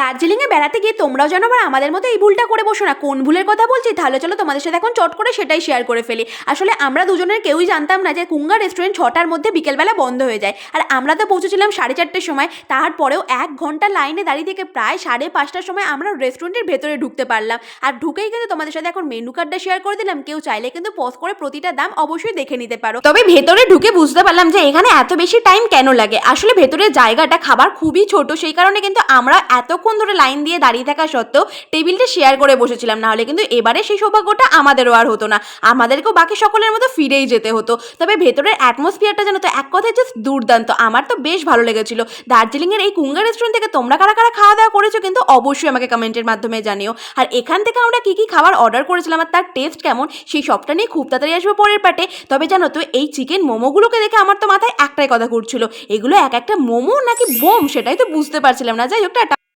দার্জিলিংয়ে বেড়াতে গিয়ে তোমরাও যেন আবার আমাদের মতো এই ভুলটা করে বসো না। কোন ভুলের কথা বলছি? তাহলে চলো তোমাদের সাথে এখন চট করে সেটাই শেয়ার করে ফেলি। আসলে আমরা দুজনের কেউই জানতাম না যে কুঙ্গা রেস্টুরেন্ট ছটার মধ্যে বিকেলবেলা বন্ধ হয়ে যায়। আর আমরা তো পৌঁছেছিলাম সাড়ে চারটের সময়। তারপরেও এক ঘণ্টা লাইনে দাঁড়িয়ে থেকে প্রায় সাড়ে পাঁচটার সময় আমরা রেস্টুরেন্টের ভেতরে ঢুকতে পারলাম। আর ঢুকেই কিন্তু তোমাদের সাথে এখন মেনু কার্ডটা শেয়ার করে দিলাম। কেউ চাইলে কিন্তু পজ করে প্রতিটা দাম অবশ্যই দেখে নিতে পারো। তবে ভেতরে ঢুকে বুঝতে পারলাম যে এখানে এত বেশি টাইম কেন লাগে? আসলে ভেতরের জায়গাটা খাবার খুবই ছোট। সেই কারণে কিন্তু আমরা এতক্ষণ ধরে লাইন দিয়ে দাঁড়িয়ে থাকা সত্ত্বেও টেবিলটা শেয়ার করে বসেছিলাম। না হলে কিন্তু এবারে সেই সৌভাগ্যটা আমাদেরও আর হতো না। আমাদেরকেও বাকি সকলের মতো ফিরেই যেতে হতো। তবে ভেতরের অ্যাটমসফিয়ারটা যেন তো এক কথায় জাস্ট দুর্দান্ত। আমার তো বেশ ভালো লেগেছিল। দার্জিলিংয়ের এই কুঙ্গা রেস্টুরেন্ট থেকে তোমরা কারা কারা খাওয়া দাওয়া করেছ কিন্তু অবশ্যই আমাকে কমেন্টের মাধ্যমে জানিও। আর এখান থেকে আমরা কী কী খাবার অর্ডার করেছিলাম আর তার টেস্ট কেমন, সেই সবটা নিয়ে খুব তাড়াতাড়ি আসব পরের পাটে তবে জানো তো, এই চিকেন মোমোগুলোকে দেখে আমার তো মাথায় একটাই কথা ঘুরছিল। এগুলো এক একটা মোমো নাকি বোম? সেটাই তো বুঝতে পারছিলাম না। যাই হোক